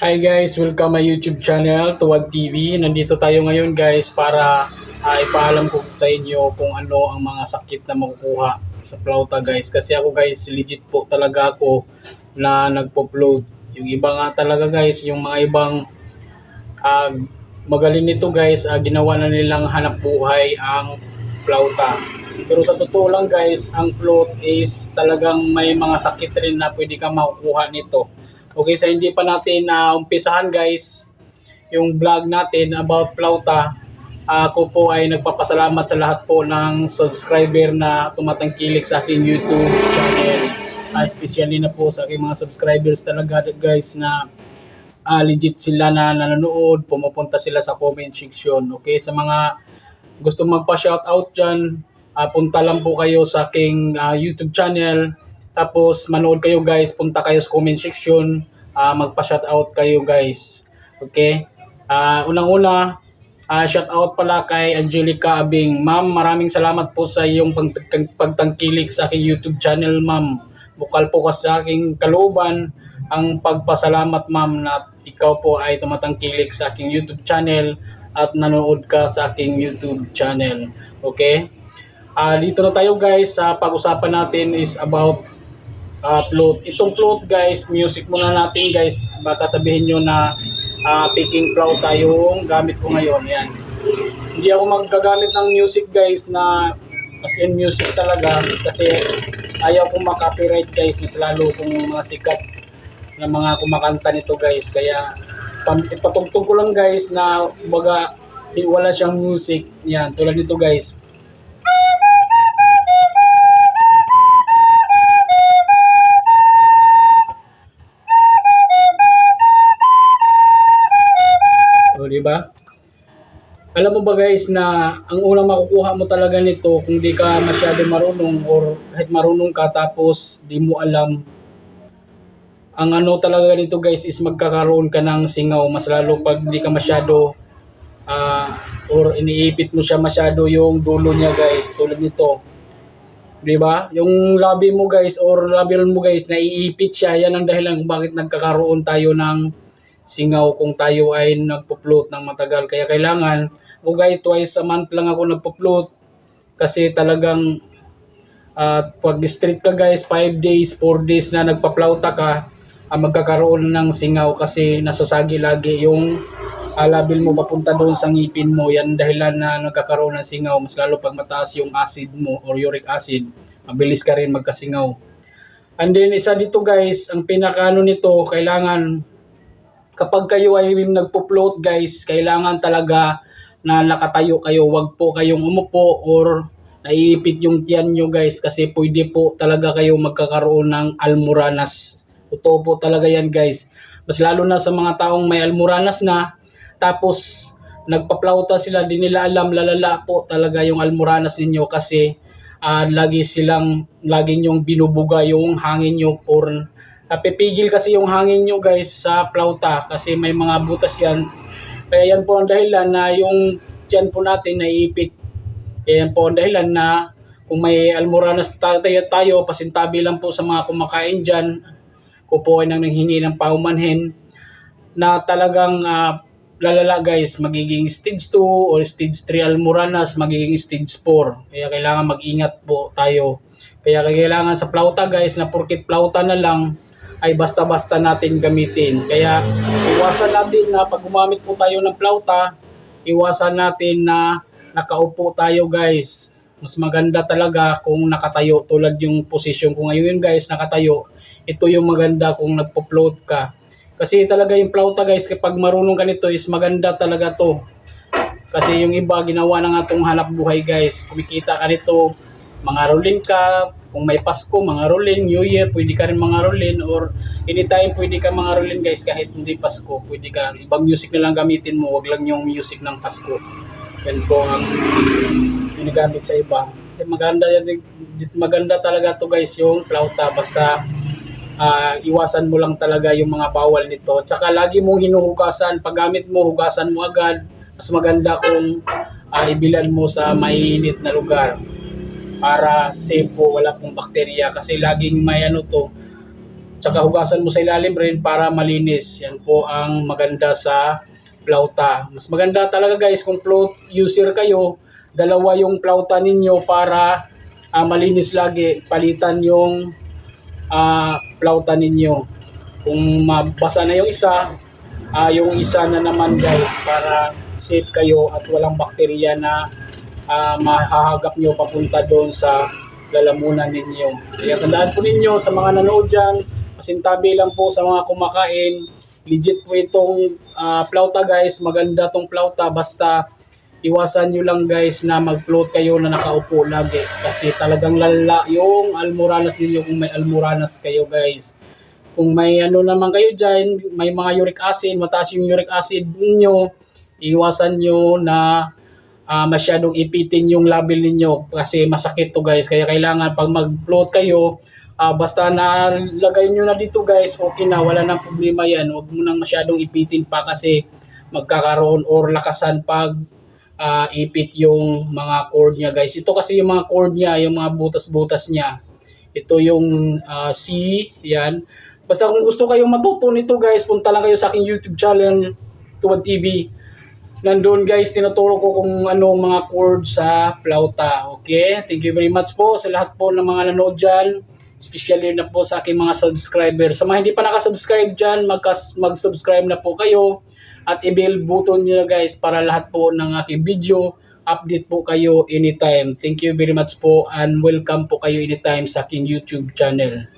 Hi guys, welcome my YouTube channel, Tuwag TV. Nandito tayo ngayon guys para ah, ipaalam ko sa inyo kung ano ang mga sakit na makukuha sa plauta guys. Kasi ako guys, legit po talaga ako na nagpo-upload. Yung iba nga talaga guys, yung mga ibang ah, magaling nito guys, ah, ginawa na nilang hanap buhay ang plauta. Pero sa totoo lang guys, ang float is talagang may mga sakit rin na pwede ka makukuha nito. Okay, sa hindi pa natin na umpisahan guys, yung vlog natin about Plauta, ako po ay nagpapasalamat sa lahat po ng subscriber na tumatangkilik sa aking YouTube channel. Ah, especially na po sa aking mga subscribers talaga guys na ah, legit sila na nanonood, pumupunta sila sa comment section. Okay, sa mga gusto magpa-shoutout dyan, ah, punta lang po kayo sa aking ah, YouTube channel. Tapos manood kayo guys, punta kayo sa comment section, ah, magpa-shoutout kayo guys. Okay? Ah, unang-una, ah, shoutout pala kay Angelica Abing. Ma'am, maraming salamat po sa iyong pagtang- pagtangkilik sa aking YouTube channel, ma'am. Bukal po kasi sa aking kalooban ang pagpasalamat, ma'am, na ikaw po ay tumatangkilik sa aking YouTube channel at nanood ka sa aking YouTube channel. Okay? Ah, dito na tayo guys, sa pag-usapan natin is about uh, float. Itong float guys, music muna natin guys. Baka sabihin nyo na uh, picking flauta yung gamit ko ngayon. Yan. Hindi ako magagamit ng music guys na as in music talaga kasi ayaw kong makopyright guys mas lalo kung mga sikat na mga kumakanta nito guys kaya ipatugtog ko lang guys na baga wala siyang music yan tulad nito guys di ba? Alam mo ba guys na ang unang makukuha mo talaga nito kung di ka masyado marunong or kahit marunong ka tapos di mo alam ang ano talaga nito guys is magkakaroon ka ng singaw. Mas lalo pag di ka masyado ah, or iniipit mo siya masyado yung dulo niya guys tulad nito. Di ba? Yung labi mo guys or labial mo guys naiipit siya. Yan ang dahilan kung bakit nagkakaroon tayo ng singaw kung tayo ay nagpo-float ng matagal. Kaya kailangan, ugay twice a month lang ako nagpo-float kasi talagang at pag street ka guys, 5 days, 4 days na nagpa-plauta ka, ah, magkakaroon ng singaw kasi nasasagi lagi yung ah, labil mo papunta doon sa ngipin mo. Yan dahilan na nagkakaroon ng singaw. Mas lalo pag mataas yung acid mo or uric acid, mabilis ka rin magkasingaw. And then isa dito guys, ang pinakano nito, kailangan kapag kayo ay nagpo-float guys, kailangan talaga na nakatayo kayo. Huwag po kayong umupo or naiipit yung tiyan nyo guys kasi pwede po talaga kayo magkakaroon ng almoranas. Totoo po talaga yan guys. Mas lalo na sa mga taong may almoranas na tapos nagpaplauta sila, di nila alam, lalala po talaga yung almoranas ninyo kasi ah, lagi silang, lagi nyong binubuga yung hangin nyo or napipigil kasi yung hangin nyo guys sa plauta kasi may mga butas yan. Kaya yan po ang dahilan na yung tiyan po natin naiipit. Kaya yan po ang dahilan na kung may almoranas tayo, tayo pasintabi lang po sa mga kumakain dyan, kupuin ng nanghingi ng paumanhin na talagang ah, lalala guys, magiging stage 2 or stage 3 almoranas, magiging stage 4. Kaya kailangan mag-ingat po tayo. Kaya kailangan sa plauta guys, na porkit plauta na lang, ay basta-basta natin gamitin. Kaya iwasan natin na pag gumamit po tayo ng plauta, iwasan natin na nakaupo tayo guys. Mas maganda talaga kung nakatayo tulad yung posisyon ko ngayon guys, nakatayo. Ito yung maganda kung nagpo-float ka. Kasi talaga yung plauta guys, kapag marunong ka nito is maganda talaga to. Kasi yung iba ginawa na nga tong hanap buhay guys. Kumikita ka nito, mga rolling ka, kung may Pasko, mga rolling, New Year, pwede ka rin mga rolling or anytime pwede ka mga rolling guys kahit hindi Pasko, pwede ka. Ibang music na lang gamitin mo, wag lang yung music ng Pasko. Yan po ang ginagamit sa iba. Kasi maganda yan, maganda talaga to guys yung flauta basta ah, iwasan mo lang talaga yung mga bawal nito. Tsaka lagi mong hinuhugasan, pag gamit mo, hugasan mo agad. Mas maganda kung ah, ibilad mo sa mainit na lugar para safe po, wala pong bakterya kasi laging may ano to, Tsaka hugasan mo sa ilalim rin para malinis. Yan po ang maganda sa plauta. Mas maganda talaga guys kung float user kayo, dalawa yung plauta ninyo para ah, malinis lagi. Palitan yung ah, plauta ninyo. Kung mabasa na yung isa, ah, yung isa na naman guys para safe kayo at walang bakterya na ah, mahahagap nyo papunta doon sa lalamunan ninyo. Kaya tandaan po ninyo sa mga nanood dyan, masintabi lang po sa mga kumakain. Legit po itong ah, plauta guys, maganda tong plauta basta iwasan nyo lang guys na mag-float kayo na nakaupo lagi kasi talagang lala yung almoranas ninyo kung may almoranas kayo guys. Kung may ano naman kayo dyan, may mga uric acid, mataas yung uric acid ninyo, iwasan nyo na ah, masyadong ipitin yung label ninyo kasi masakit to guys. Kaya kailangan pag mag-float kayo, ah, basta nalagay nyo na dito guys, okay na, wala nang problema yan. Huwag mo nang masyadong ipitin pa kasi magkakaroon or lakasan pag ah, ipit yung mga cord niya guys. Ito kasi yung mga cord niya, yung mga butas-butas niya. Ito yung ah, C, yan. Basta kung gusto kayong matuto nito guys, punta lang kayo sa aking YouTube channel, Tuwad TV. Nandun guys, tinuturo ko kung anong mga chord sa flauta. Okay? Thank you very much po sa lahat po ng mga nanood dyan. Especially na po sa aking mga subscriber. Sa mga hindi pa nakasubscribe dyan, mag-subscribe na po kayo. At i-bell button nyo na guys para lahat po ng aking video update po kayo anytime. Thank you very much po and welcome po kayo anytime sa aking YouTube channel.